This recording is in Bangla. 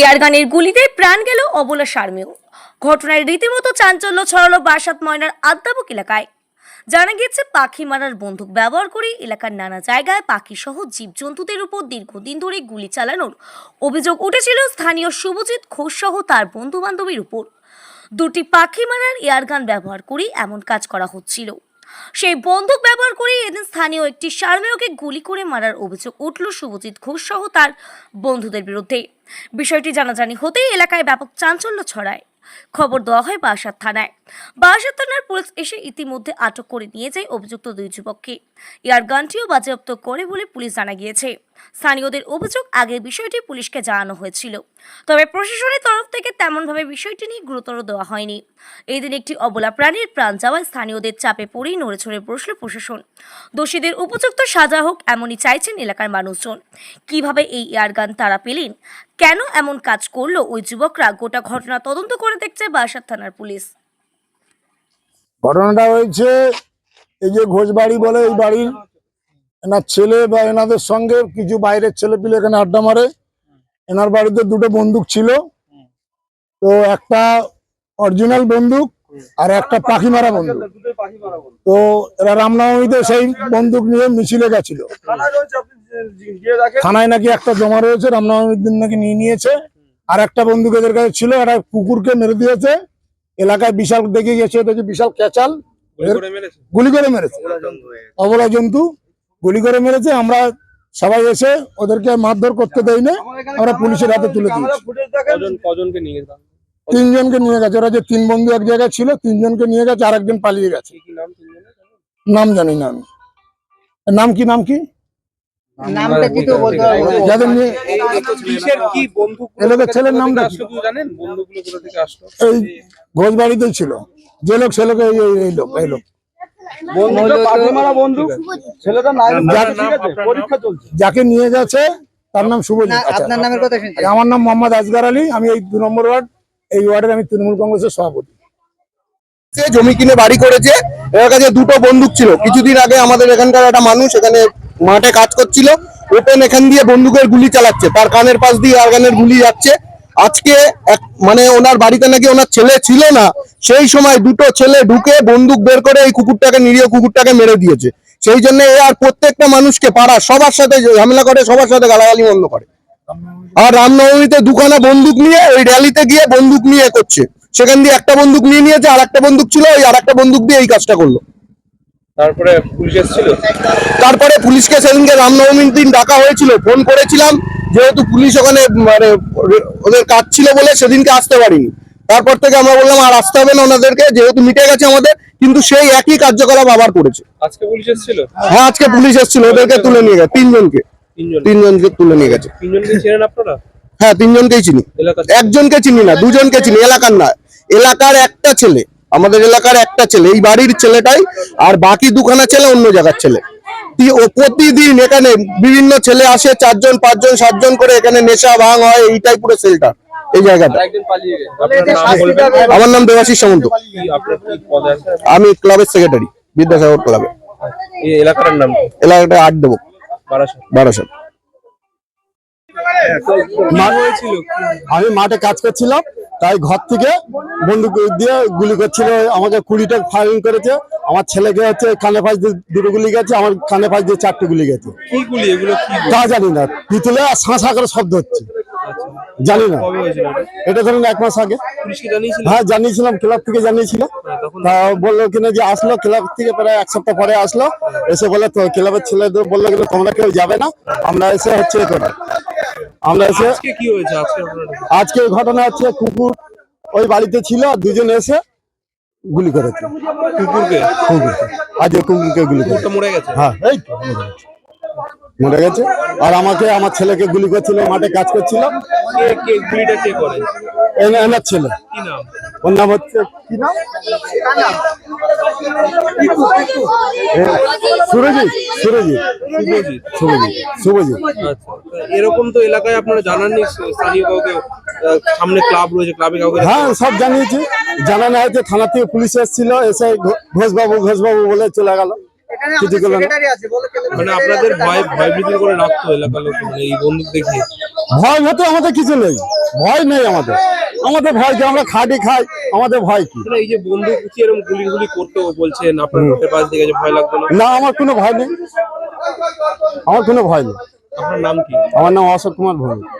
এয়ারগানের গুলিতে প্রাণ গেল অবলা শারমেয় ঘটনায় রীতিমতো চাঞ্চল্য ছড়ালো বাসাত ময়নার আদ্যাবক এলাকায়। জানা গিয়েছে, পাখি মারার বন্দুক ব্যবহার করে এলাকার নানা জায়গায় পাখি সহ জীবজন্তুদের উপর দীর্ঘদিন ধরে গুলি চালানোর অভিযোগ উঠেছিল স্থানীয় শুভজিৎ ঘোষ সহ তার বন্ধু বান্ধবীর উপর। দুটি পাখি মারার এয়ারগান ব্যবহার করে এমন কাজ করা হচ্ছিল। সেই বন্দুক ব্যবহার করে এদিন স্থানীয় একটি সার্মেয়কে গুলি করে মারার অভিযোগ উঠল শুভজিৎ ঘোষ সহ তার বন্ধুদের বিরুদ্ধে। বিষয়টি জানাজানি হতেই এলাকায় ব্যাপক চাঞ্চল্য ছড়ায়। খবর দেওয়া হয় বাসার থানায়। বারাসাত থানার পুলিশ এসে ইতিমধ্যে আটক করে নিয়ে যায় অভিযুক্ত দুই যুবককে। ইয়ার গানটিও বাজেয়াপ্ত করে বলে পুলিশ জানা গিয়েছে। স্থানীয়দের অভিযোগ আগে বিষয়টি পুলিশকে জানানো হয়েছিল। তবে প্রশাসনের তরফ থেকে তেমনভাবে বিষয়টি নিয়ে গুরুতর দেওয়া হয়নি। এই দিন একটি অবলা প্রাণীর প্রাণ যাওয়ায় স্থানীয়দের চাপে পড়েই নড়েচড়ে বসল প্রশাসন। দোষীদের উপযুক্ত সাজা হোক এমনই চাইছেন এলাকার মানুষজন। কীভাবে এই এয়ারগান তারা পেলেন? কেন এমন কাজ করল? ওই যুবকরা গোটা ঘটনা তদন্ত করে দেখছে বারাসাত থানার পুলিশ। ঘটনাটা হয়েছে এই যে ঘোষবাড়ি বলে এই বাড়ির এনার ছেলে বা এনাদের সঙ্গে কিছু বাইরের ছেলে পিলে এখানে আড্ডা মারে। এনার বাড়িতে দুটো বন্দুক ছিল। তো একটা অরিজিনাল বন্দুক আর একটা পাখি মারা বন্দুক। তো এরা রামনবমীতে সেই বন্দুক নিয়ে মিছিলে গেছিল। থানায় নাকি একটা জমা রয়েছে রামনবমীর দিন নাকি নিয়ে নিয়েছে। আর একটা বন্দুক এদের কাছে ছিল একটা কুকুরকে মেরে দিয়েছে। এলাকায় বিশাল দেখে গেছে দেখি বিশাল ক্যাচাল। গুলি করে মেরেছে। অবলা জন্তু। গুলি করে মেরেছে আমরা সবাই এসে ওদেরকে মারধর করতে দেই না আমরা পুলিশের হাতে তুলে দিয়েছি। গেলাম তিনজনকে নিয়ে গেছে ওরা যে তিন বন্ধু এক জায়গায় ছিল তিনজনকে নিয়ে গেছে আর একজন পালিয়ে গেছে। কি কি নাম জানি না আমি। নাম কি নাম কি। যাদের নিয়ে ছেলের নামটা এই ঘোষ বাড়িতেই ছিল। যে লোক সে লোক এই লোক এই লোক। যাকে নিয়ে যাচ্ছে তার নাম শুভজিৎ। আচ্ছা। আপনার নামের কথা শুনছি। আমার নাম মোহাম্মদ আজগার আলী আমি এই দু নম্বর ওয়ার্ড এই ওয়ার্ডের আমি তৃণমূল কংগ্রেসের সভাপতি। সে জমি কিনে বাড়ি করেছে এর কাছে দুটো বন্দুক ছিল। কিছুদিন আগে আমাদের এখানকার একটা মানুষ এখানে মাঠে কাজ করছিল ওপেন এখান দিয়ে বন্দুকের গুলি চালাচ্ছে। তার কানের পাশ দিয়ে আরগানের গুলি যাচ্ছে। আজকে এক মানে ওনার বাড়িতে নাকি ওনার ছেলে ছিল না সেই সময় দুটো ছেলে ঢুকে বন্দুক বের করে এই কুকুরটাকে নিরীহ কুকুরটাকে মেরে দিয়েছে। সেই জন্য এ আর প্রত্যেকটা মানুষকে পাড়া সবার সাথে ঝামেলা করে সবার সাথে গালাগালি বন্ধ করে। আর রামনবমীতে দুখানা বন্দুক নিয়ে ওই র্যালিতে গিয়ে বন্দুক নিয়ে করছে। সেখান দিয়ে একটা বন্দুক নিয়ে নিয়েছে আর একটা বন্দুক ছিল ওই আর একটা বন্দুক দিয়ে এই কাজটা করল। তারপরে পুলিশ এসেছিল? তারপরে পুলিশকে সেদিনকে রামনবমীর দিন ডাকা হয়েছিল। ফোন করেছিলাম যেহেতু পুলিশ ওখানে মানে ওদের কাজ ছিল বলে সেদিনকে আসতে পারিনি। তারপর থেকে আমরা বললাম আর আসতে হবে না ওনাদেরকে যেহেতু মিটে গেছে আমাদের কিন্তু সেই একই কার্যকলাপ আবার করেছে। আজকে পুলিশ এসেছিল? হ্যাঁ আজকে পুলিশ এসেছিল ওদেরকে তুলে নিয়ে গেছে তিনজনকে। তিনজনকে তুলে নিয়ে গেছে। তিনজনকে চেনেন আপনারা? হ্যাঁ তিনজনকেই চিনি। একজনকে চিনি না দুজনকে চিনি এলাকার না। এলাকার একটা ছেলে আমাদের এলাকার একটা ছেলে এই বাড়ির ছেলেটাই আর বাকি দুখানা ছেলে অন্য জায়গার ছেলে। প্রতিদিন এখানে বিভিন্ন ছেলে আসে চারজন পাঁচজন সাতজন করে এখানে নেশা ভাঙ হয় এইটাই পুরো সেলটা এই জায়গাটা। আমার নাম দেবাশিস সামন্ত। কি আপনার কি পদে আছে আমি ক্লাবের সেক্রেটারি বিদ্যাসাগর ক্লাবে। এই নাম এলাকাটা আট দেবো বারাসাত। আমি মাঠে কাজ করছিলাম। তাই ঘর থেকে বন্দুক দিয়ে গুলি করছিল। আমাকে কুড়িটা ফায়ারিং করেছে। আমার ছেলেকে হচ্ছে কানে ফাঁস দিয়ে দুটো গুলি গেছে আমার কানে ফাঁস দিয়ে চারটে গুলি গেছে। কি গুলি? এগুলো তা জানি না। পিতলে আর শাঁসা করে শব্দ হচ্ছে। জানি না। এটা? ধরুন এক মাস আগে। হ্যাঁ জানিয়েছিলাম ক্লাব থেকে জানিয়েছিল। হ্যাঁ, তা বলল কিনা যে আসলো ক্লাব থেকে প্রায় এক সপ্তাহ পরে আসলো। এসে বলে তো ক্লাবের ছেলেদের বলল কিনা তোমরা কেউ যাবে না আমরা এসে হচ্ছে এ। আমরা এসে আজকে কি হয়েছে? আজকে আজকে এই ঘটনা হচ্ছে কুকুর ওই বাড়িতে ছিল দুজন এসে গুলি করেছে। কুকুরকে? কুকুরকে। আজকে কুকুরকে গুলি করেছে। মরে গেছে? হ্যাঁ এই মরে গেছে। আর আমাকে আমার ছেলেকে গুলি করছিল মাঠে কাজ করছিল। কে কে গুলিটা কে করে? এনা- এনার ছেলে। কি নাম? ওর নাম হচ্ছে কি নাম? সুরজিৎ। সুরজিৎ শুভজিৎ শুভজিৎ শুভজিৎ আচ্ছা। এরকম তো এলাকায় আপনারা জানাননি? স্থানীয় কাউকে সামনে ক্লাব রয়েছে ক্লাবে কাউকে হ্যাঁ সব জানিয়েছি। জানানো হয়েছে থানা থেকে পুলিশ এসেছিল এসে ঘোষবাবু ঘোষবাবু বলে চলে গেল। কিছু করল মানে আপনাদের ভয় তারপর- করে রাখতো এলাকার লোক এই বন্দুক দেখে ভয় হতে আমাদের কিছু নেই। ভয় নেই আমাদের। আমাদের ভয় কি? আমরা খাটি খাই আমাদের ভয় কি? মানে এই যে বন্দুক এরকম গুলি গুলি করতো বলছেন আপনার পাশ থেকে যে ভয় লাগতো না? না আমার কোনো ভয় নেই। আমার কোনো ভয় নেই। আপনার নাম কি আমার নাম অশোক কুমার ভৌমিক